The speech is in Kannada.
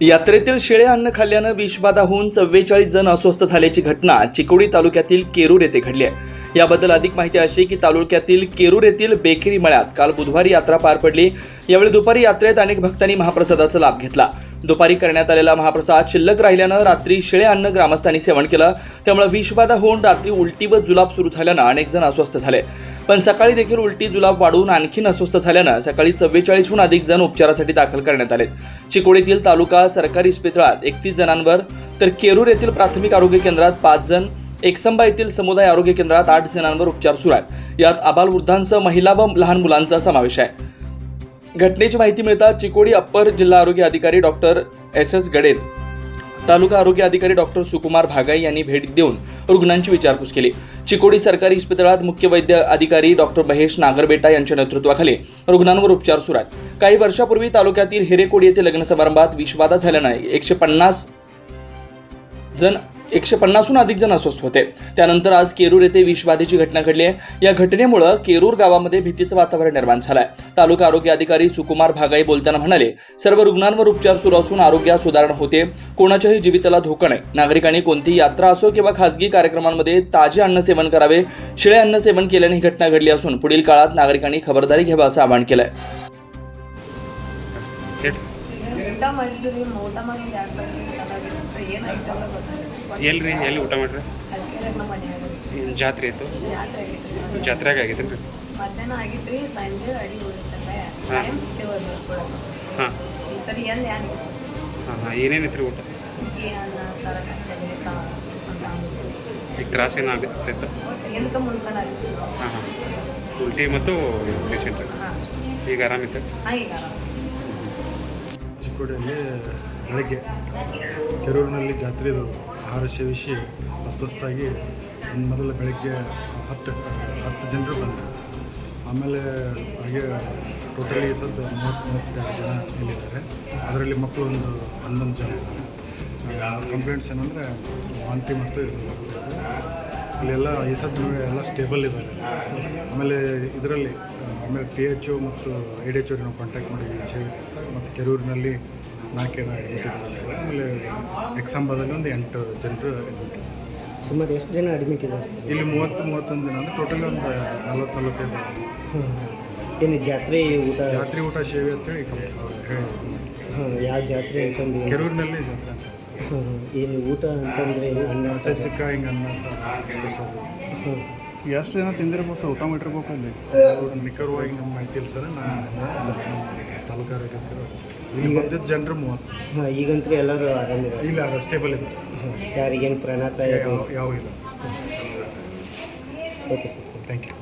यात्रेतील शेळे अन्न खाल्ल्यानं विषबाधा होऊन चव्वेचाळीस जण अस्वस्थ झाल्याची घटना चिकोडी तालुक्यातील केरूर येथे घडली आहे. याबद्दल अधिक माहिती अशी की तालुक्यातील केरूर येथील बेकरी मळ्यात काल बुधवारी यात्रा पार पडली. यावेळी दुपारी यात्रेत अनेक भक्तांनी महाप्रसादाचा लाभ घेतला. दुपारी करण्यात आलेला महाप्रसाद शिल्लक राहिल्यानं रात्री शेळे अन्न ग्रामस्थांनी सेवन केलं. त्यामुळे विषबाधा होऊन रात्री उलटी व जुलाब सुरू झाल्यानं अनेक जण अस्वस्थ झाले. पण सकाळी देखील उलटी जुलाब वाढून आणखीन अस्वस्थ झाल्यानं सकाळी चव्वेचाळीसहून अधिक जण उपचारासाठी दाखल करण्यात आले चिकोडीतील तालुका सरकारी इस्पितळात एकतीस जणांवर तर केरूर येथील प्राथमिक आरोग्य केंद्रात पाच जण एकसंबा येथील समुदाय आरोग्य केंद्रात आठ जणांवर उपचार सुरू आहेत. यात आबालवृद्धांसह महिला व लहान मुलांचा समावेश आहे. घटनेची माहिती मिळताच चिकोडी अप्पर जिल्हा आरोग्य अधिकारी doctor S S Gadel taluka आरोग्य अधिकारी डॉक्टर सुकुमार भागाई यांनी भेट देऊन रुग्णांची विचारपूस केली. चिकोडी सरकारी इस्पितळात मुख्य वैद्य अधिकारी डॉक्टर महेश नागरबेटा यांच्या नेतृत्वाखाली रुग्णांवर उपचार सुरू आहेत. काही वर्षापूर्वी तालुक्यातील हिरेकोडी येथे लग्न समारंभात विषबाधा झाल्यानं एकशे पन्नास जण एकशे पन्नासहून अधिक जण अस्वस्थ होते. त्यानंतर आज केरूर येथे विषबाधेची घटना घडली आहे. या घटनेमुळे केरूर गावामध्ये भीतीचं वातावरण निर्माण झालंय. तालुका आरोग्य अधिकारी सुकुमार भागाई बोलताना म्हणाले सर्व रुग्णांवर उपचार सुरू असून आरोग्यात सुधारणा होते. कोणाच्याही जीविताला धोका नाही. नागरिकांनी कोणतीही यात्रा असो किंवा खासगी कार्यक्रमांमध्ये ताजे अन्न सेवन करावे. शिळे अन्न सेवन केल्याने ही घटना घडली असून पुढील काळात नागरिकांनी खबरदारी घ्यावी असं आवाहन केलंय. ಊಟ ಮಾಡಿದ್ರಿ ಊಟ ಮಾಡಿದ್ರೆ ಪರ್ಸೆಂಟ್ ಚೆನ್ನಾಗಿರುತ್ತೆ ಏನಾಯ್ತಲ್ಲ ಅಂತ ಎಲ್ಲಿ ರೀ ಎಲ್ಲಿ ಊಟ ಮಾಡ್ರಿ ಮನೆಯಾಗ ಜಾತ್ರೆ ಇತ್ತು. ಜಾತ್ರೆ ಆಗಿತ್ತು. ಜಾತ್ರೆಗೆ ಆಗಿತ್ತು ರೀ ಮಧ್ಯಾಹ್ನ ಆಗಿತ್ರಿ ಸಂಜೆ ಅಡಿ ಉಳಿತಲ್ಲ ಹಾ. ಟೈಮ್ ತಿಳ್ದು ಸುಳ್ಳು ಹಾಂ. ಈ ಸರಿ ಎಲ್ಲಿ ಹಾಂ ಹಾಂ ಏನೇನಿತ್ತು ರೀ ಊಟ? ಅನ್ನ ಸಾರ ಕಚ್ಚಲಿ ಸಾರು ಅಂತ ಅಂದ್ಬಿಟ್ಟು ಈಗ ತ್ರಾಸ ಏನಾಗುತ್ತಿತ್ತು ಹಾಂ ಹಾಂ. ಉಲ್ಟಿ ಮತ್ತು ಪೇಷಂಟ್. ಈಗ ಆರಾಮಿತ್ತು ಹಾಂ ಈಗ ಆರಾಮ ಚಿಕ್ಕೋಡಿಯಲ್ಲಿ ಬೆಳಗ್ಗೆ ಕೆರೂರಿನಲ್ಲಿ ಜಾತ್ರೆದು ಆಹಾರ ಸೇವಿಸಿ ಅಸ್ವಸ್ಥಾಗಿ ಮೊದಲು ಬೆಳಗ್ಗೆ ಹತ್ತು ಹತ್ತು ಜನರು ಬಂದರು. ಆಮೇಲೆ ಹಾಗೆ ಟೋಟಲಿ ಸತ್ತ ಮೂವತ್ತು, ಮೂವತ್ತೆರಡು ಜನ ಇಲ್ಲಿದ್ದಾರೆ. ಅದರಲ್ಲಿ ಮಕ್ಕಳು ಒಂದು ಹನ್ನೊಂದು ಜನ ಇದ್ದಾರೆ. ಕಂಪ್ಲೇಂಟ್ಸ್ ಏನಂದರೆ ವಾಂತಿ ಮತ್ತು. ಇಲ್ಲೆಲ್ಲ ಈ ಸದ್ದು ಎಲ್ಲ ಸ್ಟೇಬಲ್ ಇದ್ದಾರೆ. ಆಮೇಲೆ ಇದರಲ್ಲಿ ಆಮೇಲೆ ಟಿ ಎಚ್ ಒ ಮತ್ತು ಐ ಡಿ ಎಚ್ ನಾವು ಕಾಂಟ್ಯಾಕ್ಟ್ ಮಾಡಿ ವಿಷಯ ಮತ್ತು ಕೆರೂರಿನಲ್ಲಿ ನಾಲ್ಕು ಜನ ಅಡ್ಮಿಟ್ ಇದ್ದಾರೆ ಆಮೇಲೆ ಎಕ್ಸಾಂಬದಲ್ಲಿ ಒಂದು ಎಂಟು ಜನರು ಅಡ್ಮಿಟ್. ಸುಮಾರು ಎಷ್ಟು ಜನ ಅಡ್ಮಿಟ್ ಇದ್ದಾರೆ ಇಲ್ಲಿ ಮೂವತ್ತು ಮೂವತ್ತೊಂದು ಜನ ಅಂದರೆ ಟೋಟಲ್ ಒಂದು ನಲ್ವತ್ತು ನಲ್ವತ್ತೈದು ಏನು ಜಾತ್ರೆ ಊಟ? ಜಾತ್ರೆ ಊಟ ಸೇವೆ ಅಂತೇಳಿ ಹೇಳಿ ಹಾಂ ಯಾವ ಜಾತ್ರೆ ಅಂತಂದು? ಕೆರೂರಿನಲ್ಲಿ ಜಾತ್ರೆ ಅಂತ. ಹಾಂ ಏನು ಊಟ ಅಂತಂದರೆ ಅನ್ನ ಹಸೆ ಚಿಕ್ಕ ಹಿಂಗೆ ಅನ್ನ ಸರ್ ಎಷ್ಟು ಜನ ತಿಂದಿರ್ಬೋದು ಸರ್ ಊಟ ಮಾಡಿರ್ಬೇಕು ಅಲ್ಲಿ? ನಿಖರವಾಗಿ ನಮ್ಮ ಮಾಹಿತಿ ಇಲ್ಲ ಸರ್ ನಾನು ತಾಲೂಕು ಆರೋಗ್ಯ ಇಲ್ಲಿ ಬಂದಿದ್ದು ಜನರು ಮೂವತ್ತು. ಹಾಂ ಈಗಂತೂ ಎಲ್ಲರೂ ಆರಾಮಿದ್ದಾರೆ. ಇಲ್ಲ ಸ್ಟೇಬಲ್ ಇದೆ ಯಾರಿಗೇನು ಪ್ರಾಣಾಪಾಯ ಯಾವ ಯಾವ ಇಲ್ಲ. Okay sir. Thank you